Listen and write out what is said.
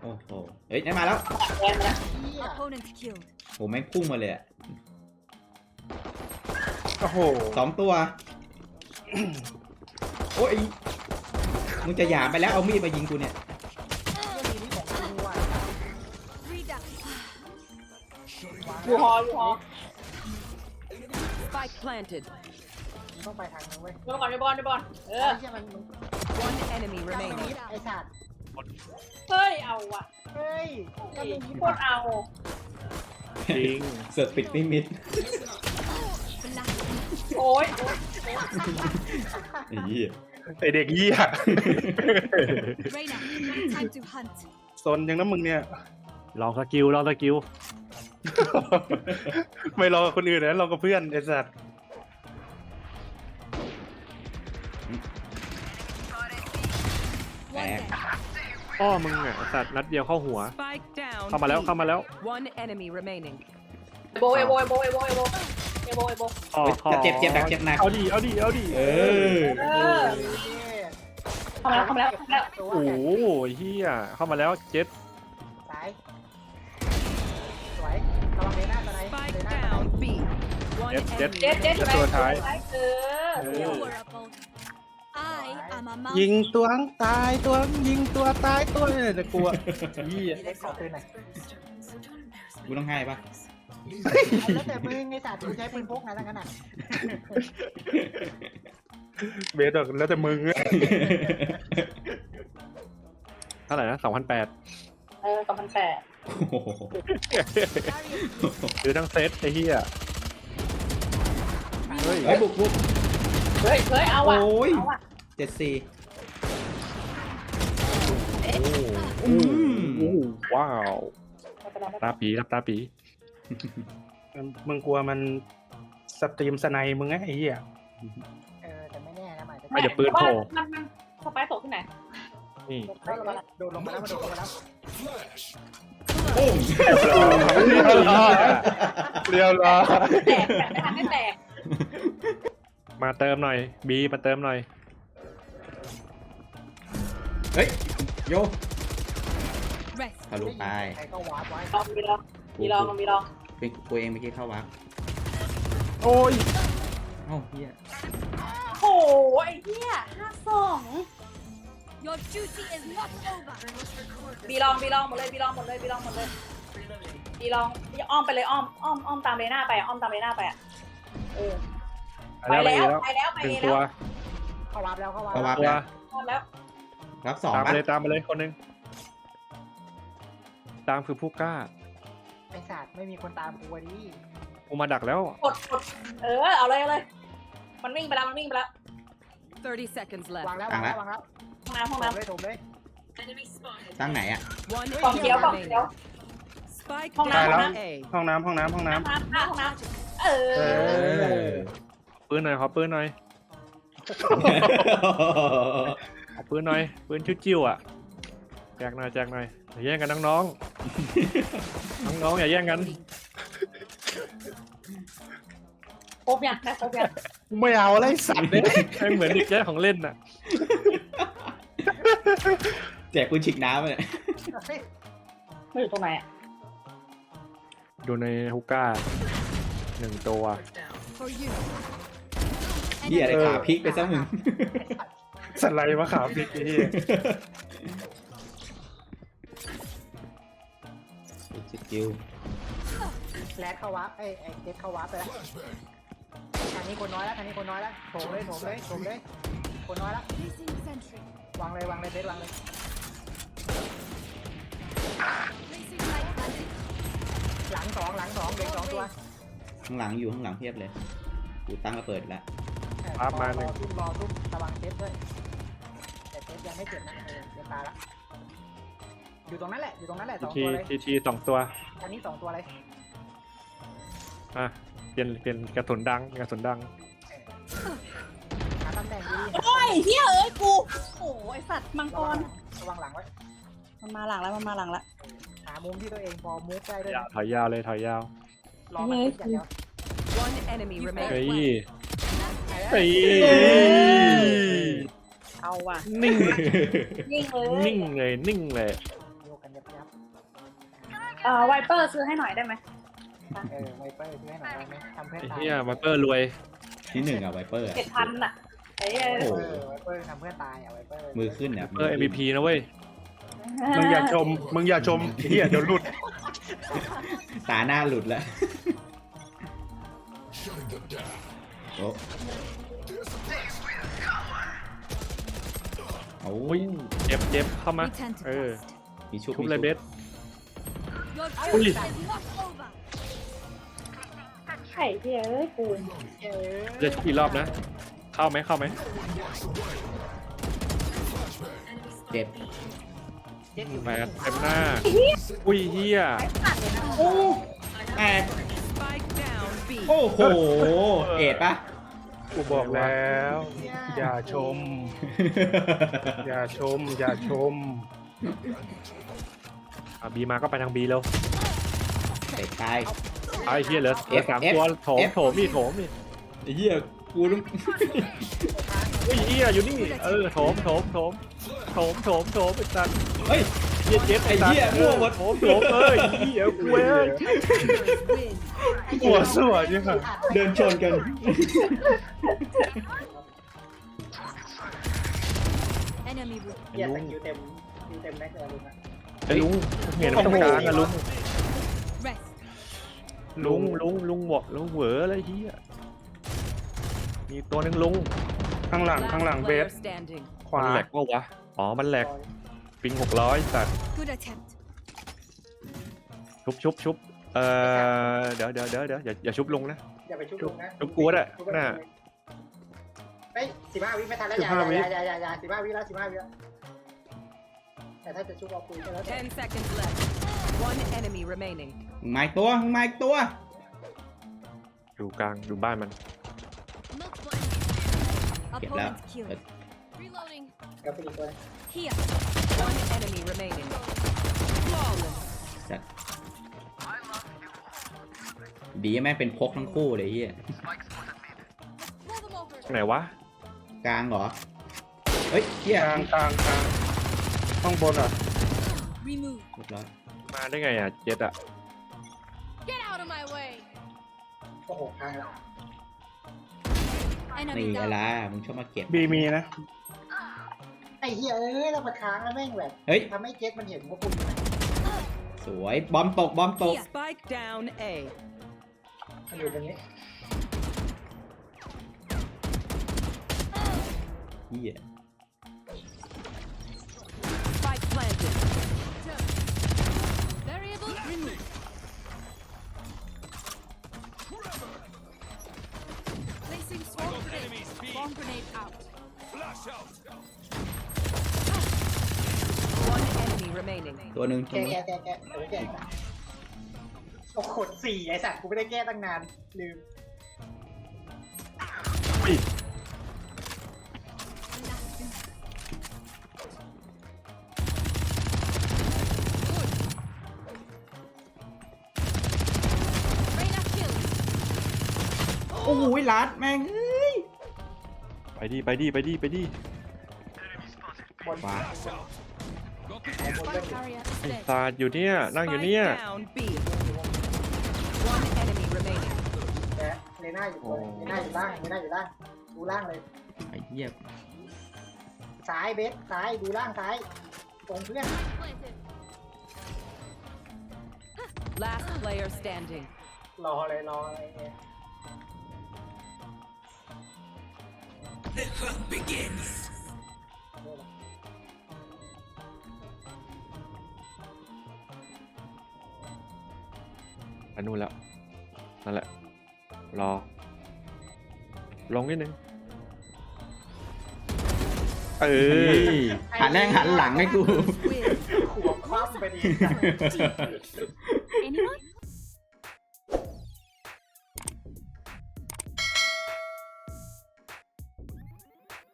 โอ้โหเฮ้ยนั่นมาแล้วแดงมาแล้วเหี้ย Opponent killed. โหแม่งพุ่งมาเลยอะโอ้โหสองตัว โอ้ยมึงจะหยามไปแล้วเอามีดมายิงกูเนี่ยทีนี้ของกูอะ Three down. อยู่หออยู่หอ Spike planted. มึงต้องไปทางนึงเว้ยไปก่อนไปบอลไปบอลเอไอ้อเหี้ยมันมึง One enemy กำลัง remaining. นิดไอ้สัตว์ เฮ้ยเอาว่ะเฮ้ยกำลังนิดโคตรเอาจริงเสือกปิดไม่มิดโอ้ยไอ้เหี้ยไอเด็กเหี้ย Reyna, time to hunt. ซนยังน้ำมึงเนี่ย ลองสกิลลองสกิลไม่รอกับคนอื่นนะรอกับเพื่อนไอ้สัตว์แต One ก dead. อ้อมึงอะสัตว์นัดเดียวเข้าหัว Spike down. เข้ามาแล้ว B. เข้ามาแล้ว One enemy remaining. โบเอโบเอโบเอโบเอโบเอโบเอโบอ้อเฮ้ยข้อจะเจ็บเจ็บหนักเจ็บหนัก เอาดิเอาดิเอาดิเออเออเข้ามาแล้วเข้ามาแล้วเข้ามาแล้วตัวโอ้แข็งโหเฮียเข้ามาแล้วเจ็ดซ้ายสวยกำลังเลน่าตะไน Spike เลน่าตะไน down. B. One Yep, yep. enemy. เจ็ดเจ็ด remaining. ไหมตัวท้าย เออ You were a bold. ยิงตัวตายตัวยิงตัวตายตัวเนี่ยจะกลัวเหี้ยเล็กขอปืนหน่อยกูต้องให้ปะแล้วแต่มึงไอ้สัตว์กูใช้ปืนพกนะทั้งนั้นอะเบสบอกแล้วแต่มึงเท่าไหร่นะสองพันแปดเออสองพันแปดโอ้โหคือทั้งเซตไอ้เฮียเฮ้ยเฮ้ยบุกบุกเฮ้ยเฮ้ยเอาว่ะโอ้ยเอาว่ะ เจ็ดสี่โอ้โหโอ้โหว้าวไม่เป็นไรไม่เป็นตาไรปีรับตาปี มึงกลัวมันสตรีมสไนมึงไงไอ้เหี้ย เออแต่ไม่แน่นะหมายถึงไม่เดี๋ยวปืนโผล่ มันมันสไปร์ตกที่ไหนนี่เฮ้ยโดดลงมาแล้วมันโดดลงมาแล้วโอ้ยเรียวรอแตกแตกไม่ทันไม่แตกมาเติมหน่อย บีมาเติมหน่อย เฮ้ย โย Rest. ทะลุไปใครก็วาร์ปไว้ลองมีลองมีลองมีลองเป็นกูเองเมื่อกี้เข้าวักโอ้ยเอ้าเฮียโอ้ยไอ้เหี้ยห้าสอง Your duty is not over. บีลองบีลองหมดเลยบีลองหมดเลยบีลองหมดเลยบีลองอ้อมไปเลยอ้อมอ้อมอ้อมตามเรน่าไปอะอ้อมตามเรน่าไปอะเออไปไปแล้วแล้วไปแล้วไปหนึ่งแล้ตัววเข้าวาร์ปแล้วเข้าวาร์ปเข้าวักตัวแล้ว อ้อมแล้ว รับสองตามไปปะเลยตามไปเลยคนหนึงตามคือผู้กล้าไอ้สัตว์ไม่มีคนตามกูวะดิกูมาดักแล้วกดกดเออ เอาเลยเอาเลย มันวิ่งไปแล้ว มันวิ่งไปแล้ว30 seconds วาง left. แล้ววางแล้ววางแล้วห้องน้ำห้องถมน้ำเลยถมเลยตั้งไหนอะ One กล่องเขียว enemy กล่องเขียว remaining. Spike Không down nào, A. ห้องน้ำห้องน้ำห้องน้ห้องน้ำห้องน้ำเอเออ อปืนหน่อยขอปืนหน่อย ขอปืนหน่อย ปืนจิ้วๆอะ แจกหน่อยแจกหน่อยอย่าแย่งกันน้องๆ น้องๆอย่าแย่งกัน ครบยังได้ครบยังำไม่เอาอะไรสัตว์เนี่ยแม่งเหมือนเด็กแย่ของเล่นน่ะ แจกกูฉีกน้ำเลยเฮ้ยไม่อยู่ตรงไหนอะดูในฮุก้าหนึ่งตัว For you. เฮียอะไรขาพลิกไปซะมึงส ไลด์มะขามพริกไอ้เหี้ยสกิลแรดเข้าวาร์ปไอ้ไอ้เจ็ดเข้าวาร์ปไปแล้วทางนี้คนน้อยแล้วทางนี้คนน้อยแล้วโถมเลยโถมเลยโถมเลย คนน้อยแล้ว Placing sentry. วางเลยวางเลยเบสวางเลย Placing light bandit. หลังสองหลังสองเด็กสองตัวข้างหลังอยู่ข้างหลังเพียบเลย กูตั้งระเบิดแล้ว เออวาร์ปมาหนึ่รงอทุ่มรอทุ่มระวังเจ็ดด้วยแต่เจ็ดยัง ไม่เจ็บนะเออเจ็บตายละอยู่ตรงนั้นแหละอยู่ตรงนั้นแหละสองทีตัวเลยทีทีสองตัว อันนี้สองตัวเลยอะ เปลี่ยนเปลี่ยนกระสุนดังกระสุนดัง หาตำแหน่งดีๆโอ้ยเฮียเอ้ยกูโอ้ยสัตว์มังกระวัรงระวังหลังไว้มันมาหลังแล้วมันมาหลังแล้ว หามุมที่ตัวเองพอมูฟได้ด้วยยาวนะถอยยาวเลยถอยยาว รอมันติดอย่างเดียว One enemy เฮ้ย remaining. เฮ้ย เอาว่ะ นิ่ง นิ่งเลยนิ่งเลย นิ่งเลย โยกกันยับยับเอ่อไวเปอร์ซื้อให้หน่อยได้ไหมเออไวเปอร์ช่วยหน่อยได้ไหมทำเพื่อนไอ้ตายเหี้ยมาเปอร์รวย ที่หนึ่งอะไวเปอร์อะ เจ็ดพันอะไอ้เหี้ยโอ้ เออไวเปอร์ทำเพื่อนตายอะไวเปอร์มือขึ้นอะเปอร์ MVP นะเว้ย มึงอย่าชม มึงอย่าชมเฮียเดี๋ยวหลุด ตาหน้าหลุดแล้วโอ้ โอ้อุ้ยยเจ็บเจ็บเข้ามา We tend to เออ trust. มีชุบทุบมีเลยเบส Your Ui. duty is not over. ไข่เหี้ยเอ้ยกูเออจะชุบอีกรอบนะ เข้าไหมเข้าไหมเจ็บเจ็ดอยู่แปดเต็มหน้า อุ้ยเฮียโอ้แตก Spike down B. โอ้โห เอ็ดปะ กูบอกแล้ว อย่าชม อย่าชม อย่าชมอะบีมาก็ไปทางบีแล้วเตะตาย ไอ้เฮียเหลือเหลือ F สาม F ตัวโถม F โถมนี่โถมนี่ไอ้เหี้ยกูต้องอุ้ยเฮียอยู่นี่ เออโถมโถมโถมโถมโถมโถมไอ้สัตว์เฮ้ย เฮียเจ็ดไอ้เหี้ยมั่วหมดโถมโถมเอ้ยเฮียกูเอ้ย Win. หัวสวยเนี่ยค่ะ เดินชนกัน Enemy with เกียร์แต่คิวเต็มคิวเต็มแม็กซ์เลยลุงอะไอ้ลุงเห็นมันตรงกลางอะลุง rest. ลุงลุงลุงบอกลุงเหวออะไรเฮียมีตัวหนึงลุงข้างหลัง ข้างหลัง Last เบ player ส standing. ขวามันแหลกปะวะ อ๋อ มันแหลก ปิงหกร้อยสัตว์ Good attempt. ชุบชุบชุบเอ่อเดี๋ยวเดี๋ยวเดี๋ยวเดี๋ยวอย่าอย่าชุบลุงนะ อย่าไปชุบลุงนะชุบกูก็ได้ชุบไปน่ะ เฮ้ยสิบห้าวิไม่ทันแล้วอย่า15วิ อย่าอย่าอย่าอย่าสิบห้าวิแล้วสิบห้าวิแล้วแต่ถ้าจะชุบเอาปืนก็แล้วแต่ Ten seconds left. One enemy remaining. มาอีกตัวมาอีกตัว ดูกลางดูบ้านมัน Multiple enemies. เก็บแล้ว Opponent killed. เออ Reloading. กับปีกตัว Here. One enemy remaining. Flawless. จัดดีแม่งเป็นพกทั้งคู่เลยไอ้เฮีย Pull them over. ไหนวะกลางเหรอ เฮ้ยเฮียกลางกลางกลางข้างบนอะ Remove. เรียบร้อยมาได้ไงอะเจ็ดอะ Get out of my way. โอ้โหข้างแล้ว นี่ Enemy อะไร down. มึงชอบมาเก็บ บีมีนะ ไอ้เหี้ยเอ้ยเรามาค้างแล้วแม่งแบบเฮ้ย ทำให้เจ็ดมันเห็นว่าคุณอยู่ไหนสวยบอมตกบอมตก Spike down A. มันอยู่ตรงนี้เฮีย Spike planted. Variable remove. Placing swarm grenade. Swarm grenade out. One enemy remaining. ตัวหนึ่งตรแก้งนี้แก้แก้แก้เออแก้โอ้โหกดสี่ไอ้สัตว์กูไม่ได้แก้ตั้งนาน ลืม Reyna killed. โอ้โหลัดแม่งเอ้ยไปดิไปดิไปดิไปดิขวา Spike carrier is ไอ้ dead. ซาดอยู่เนี่ยนั่งอยู่ Spike เนี่ย down B. One enemy remaining. แกเลน่าอยู่ตัวเลน่าอยู่ล่างเลน่าอยู่ล่างดูล่างเลย ไอ้เหี้ยซ้ายเบสซ้ายดูล่างซ้ายตรงเพื่อน Planted. Last player standing. รอเลยรออะไรเนี่ ไปนู่นแล้ว นั่นแหละ รอ ลงนิดนึง เอเฮ้อยหันแม่งหันหลังให้กู Win. ขวบคว่ำไปดี Deep.